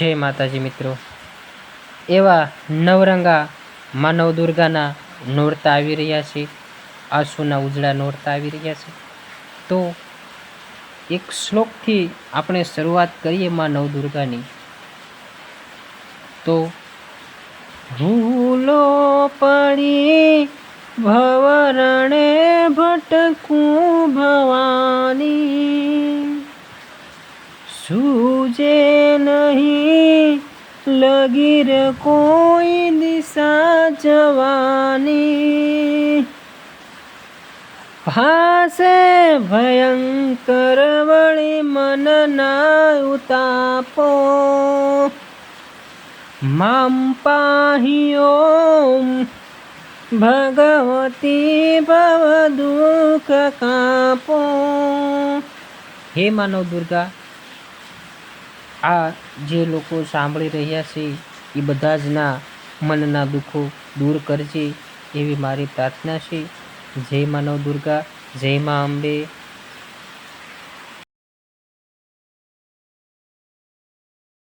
જય માતાજી મિત્રો. એવા નવરંગા માનવ દુર્ગાના નોરતા આવી રહ્યા છે. આંસુના ઉજળા નોરતા આવી રહ્યા છે. તો એક શ્લોકથી આપણે શરૂઆત કરીએ માં નવદુર્ગાની તો ભૂલો પડી ભવરણે ભટકું ભવાની સૂજે નહીં, લગીર કોઈ દિશા જવાની. ભાષે ભયંકર વળી મનના ઉતાપો. મામ પાહિયો ભગવતી ભવ દુઃખ કાપો. હે માનવ દુર્ગા આ જે લોકો સાંભળી રહ્યા છે, એ બધા જ ના મનના દુઃખો દૂર કરજે એવી મારી પ્રાર્થના છે. જય માનવ દુર્ગા, જય મા અંબે.